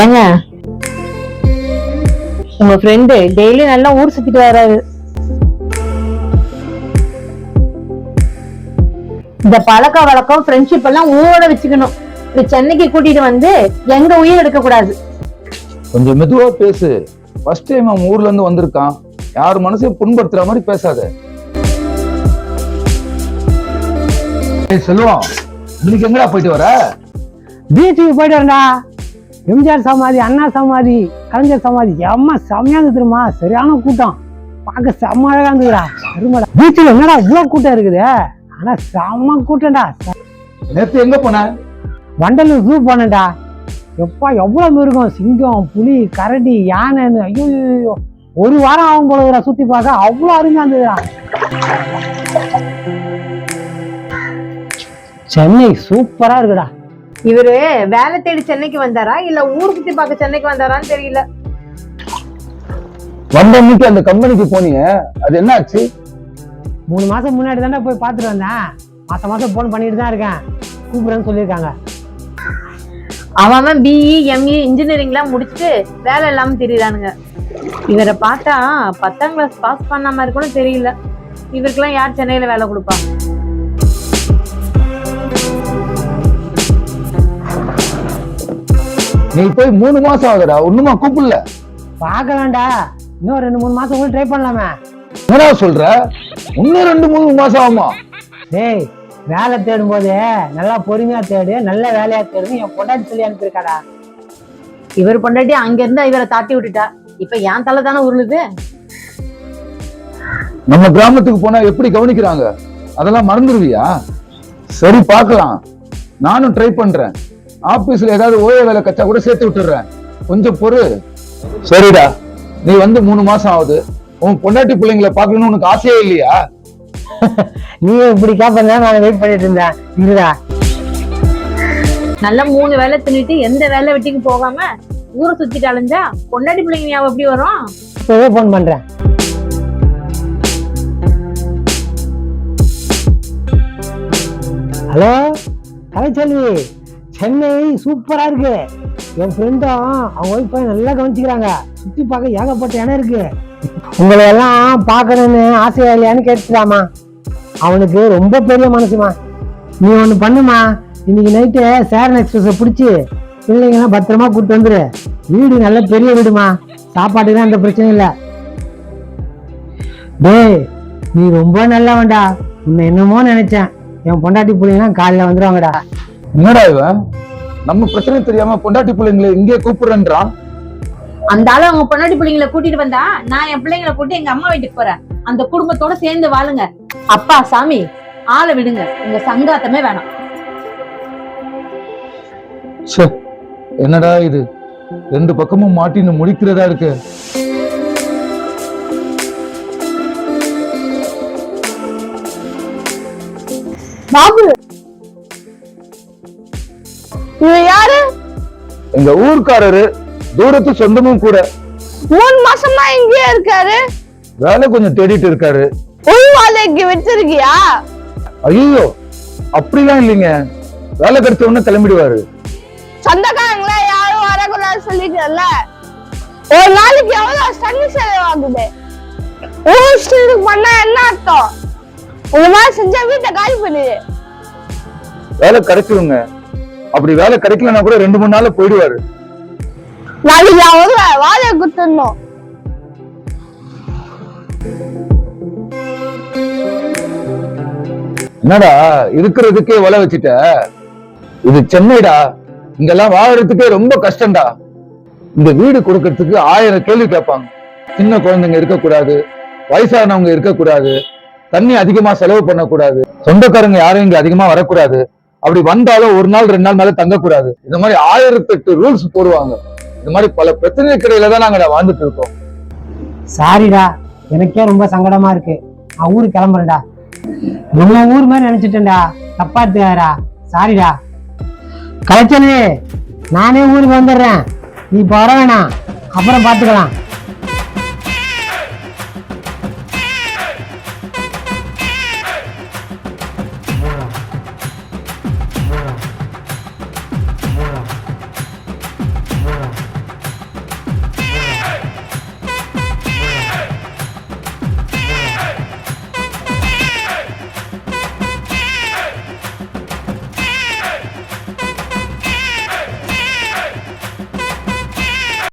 ஏங்க? உங்க friend daily நல்லா ஊர் சுத்திட்டு வராரு. இந்த பழக்க வழக்கம் ஃப்ரெண்ட்ஷிப் எல்லாம் ஊரோட வச்சுக்கணும். சென்னைக்கு கூட்டிட்டு வந்து எங்க உயிர் எடுக்க கூடாது கொஞ்சம் மெதுவா பேசு. ஃபர்ஸ்ட் டைம் அவன் ஊர்ல இருந்து வந்திருக்கான். யார் மனசையும் புண்படுத்துற மாதிரி பேசாத. ஏய் செல்வம் இன்னைக்கு எங்கடா போயிட்டு வர? பீச்சுக்கு போயிட்டு வரேன்டா எம்ஜிஆர் சமாதி அண்ணா சமாதி கலைஞர் சமாதி எம்மா செம்மையா இருந்து தெரியுமா? சரியான கூட்டம். பார்க்க செம்ம அழகா இருந்துதுடா. அருமைடா. பீச்சில் என்னடா இவ்வளோ கூட்டம் இருக்குது? ஆனா செம்ம கூட்டம்டா. நேத்து எங்க போன? வண்டலூர் ஜூ போனேன்டா. எப்பா எவ்வளோ மிருகம்? சிங்கம் புலி கரடி யானைன்னு. ஐயோ. ஒரு வாரம் ஆகும் போலதுடா சுத்தி பார்க்க. அவ்வளோ அருமையா இருந்ததுடா. சென்னை சூப்பரா இருக்குடா. இவரு வேலை தேடி சென்னைக்கு வந்தாரா? இல்ல ஊர் சுத்தி பார்க்க சென்னைக்கு வந்தாரான்னு தெரியல. வந்த அன்னைக்கு அந்த கம்பெனிக்கு போனீங்க. அது என்ன ஆச்சு மூணு மாசம் முன்னாடி தானே போய் பார்த்துட்டு வந்தேன். மாசம் மாசம் போன் பண்ணிட்டு தான் இருக்கேன். கூப்பிடுறேன்னு சொல்லியிருக்காங்க. அவன் அவன் பிஇ எம்இ இன்ஜினியரிங்லாம் முடிச்சுட்டு வேலை இல்லாம தெரியறானுங்க. இவரை பார்த்தா பத்தாம் கிளாஸ் பாஸ் பண்ண மாதிரி கூட தெரியல. இவருக்கெல்லாம் யார் சென்னையில வேலை கொடுப்பா? நீ போய் மூணு மாசம் ஆகுதா ஒண்ணுமா கூப்பிடல. பார்க்கலாம்டா. இன்னும் ரெண்டு மூணு மாசம் கூட ட்ரை பண்ணலாமே. என்னடா சொல்ற? இன்னும் ரெண்டு மூணு மாசம் ஆகுமா? டேய் வேலை தேடும் போது நல்லா பொறுமையா தேடு நல்ல வேலையா தேடுன்னு என் பொண்டாட்டி சொல்லி அனுப்பியிருக்காடா. இவர் பொண்டாட்டி அங்க இருந்தா இவரை தாட்டி விட்டுட்டா. இப்ப என் தலை தானே உருளுது? நம்ம கிராமத்துக்கு போனா எப்படி கவனிக்கிறாங்க? அதெல்லாம் மறந்துடுவியா சரி பார்க்கலாம். நானும் ட்ரை பண்றேன். ஆபீஸ்ல ஏதாவது ஓய வேலை கச்சா கூட சேர்த்து விட்டுறேன் கொஞ்சம் பொறு. சரிடா. நீ வந்து மூணு மாசம் ஆகுது. உன் பொண்டாட்டி பிள்ளைங்களை பார்க்கணும்னு உனக்கு ஆசையே இல்லையா? நீ இப்படி கேப்பங்க நான் வெயிட் பண்ணிட்டு இருந்தேன். இருடா. நல்ல மூணு வேலை தின்னுட்டு எந்த வேலை வெட்டிக்கு போகாம ஊரை சுத்திட்டு அலைஞ்சா பொண்டாட்டி பிள்ளைங்க ஞாபகம் எப்படி வரும்? இப்பவே ஃபோன் பண்றேன். ஹலோ? கலைச்செல்வி. சென்னை சூப்பரா இருக்கு. என் ஃப்ரெண்டும் அவங்க ஒய்ஃபை நல்லா கவனிச்சுக்கிறாங்க. சுத்தி பார்க்க ஏகப்பட்ட இடம் இருக்கு. உங்களை எல்லாம் பார்க்கணும்னு ஆசையா இல்லையான்னு கேட்டுக்கிறாமா அவனுக்கு ரொம்ப பெரிய மனசுமா. நீ ஒன்று பண்ணுமா? இன்னைக்கு நைட்டு சேரன் எக்ஸ்பிரஸை பிடிச்சி பிள்ளைங்கெல்லாம் பத்திரமா கூப்பிட்டு வந்துரு. வீடு நல்ல பெரிய வீடுமா. சாப்பாட்டுக்கு அந்த பிரச்சனை இல்லை. டேய் நீ ரொம்ப நல்லவன்டா. உன்னை என்னமோ நினைச்சேன். என் பொண்டாட்டி பிள்ளைங்கலாம் காலைல வந்துடுவாங்கடா என்னடா இவன்? நம்ம பிரச்சனை தெரியாம பொண்டாட்டி பிள்ளைங்களை இங்கே கூப்பிடுறேன்றான். அந்த ஆளு அவங்க பொண்டாட்டி பிள்ளைங்களை கூட்டிட்டு வந்தா நான் என் பிள்ளைங்களை கூட்டி எங்க அம்மா வீட்டுக்கு போறேன். அந்த குடும்பத்தோட சேர்ந்து வாழுங்க. அப்பா சாமி ஆளை விடுங்க. உங்க சங்காத்தமே வேணாம். என்னடா இது? ரெண்டு பக்கமும் மாட்டின்னு முடிக்கிறதா இருக்கு? பாபு இவன் யாரு? எங்க ஊர்க்காரரு தூரத்து சொந்தமும் கூட. மூணு மாசமா இங்கேயே இருக்காரு. வேலை கொஞ்சம் தேடிட்டு இருக்காரு. உள் வேலைக்கு வச்சிருக்கியா? ஐயோ அப்படிலாம் இல்லைங்க. வேலை கிடைச்ச உடனே கிளம்பிடுவாரு. சொந்தக்காரங்கள யாரும் வரக்கூடாதுன்னு சொல்லிட்டல ஒரு நாளைக்கு எவ்வளவு தண்ணி செலவாகுது ஊர் ஸ்டீலுக்கு பண்ணா என்ன அர்த்தம்? இந்த மாதிரி செஞ்சா வீட்டை காலி பண்ணிடு. வேலை கிடைச்சிருங்க. அப்படி வேலை கிடைக்கலன்னா கூட ரெண்டு மூணு நாள்ல போயிடுவாரு. நாளைக்கு நான் வருவேன் வாழையை குத்துடணும். என்னடா இருக்கிறதுக்கே வலை வச்சுட்ட? இது சென்னைடா. இங்கெல்லாம் வாழறதுக்கே ரொம்ப கஷ்டம்டா. இந்த வீடு கொடுக்கறதுக்கு ஆயிரம் கேள்வி கேட்பாங்க. சின்ன குழந்தைங்க இருக்கக்கூடாது வயசானவங்க இருக்கக்கூடாது தண்ணி அதிகமா செலவு பண்ணக்கூடாது சொந்தக்காரங்க யாரும் இங்க அதிகமா வரக்கூடாது. அப்படி வந்தாலும் ஒரு நாள் ரெண்டு நாள் மேல தங்கக்கூடாது. இந்த மாதிரி ஆயிரத்தெட்டு ரூல்ஸ் போடுவாங்க. இந்த மாதிரி பல பிரச்சனைக்கு இடையில தான் நாங்க வாழ்ந்துட்டு இருக்கோம். சாரிடா எனக்கே ரொம்ப சங்கடமா இருக்கு. நான் ஊருக்கு கிளம்புறேன்டா. நம்ம ஊர் மாதிரி நினைச்சிட்டேன்டா. தப்பா எடுத்துக்காரா சாரிடா கலைச்சலு நானே ஊருக்கு வந்துடுறேன். நீ இப்போ வர வேணாம். அப்புறம் பார்த்துக்கலாம்.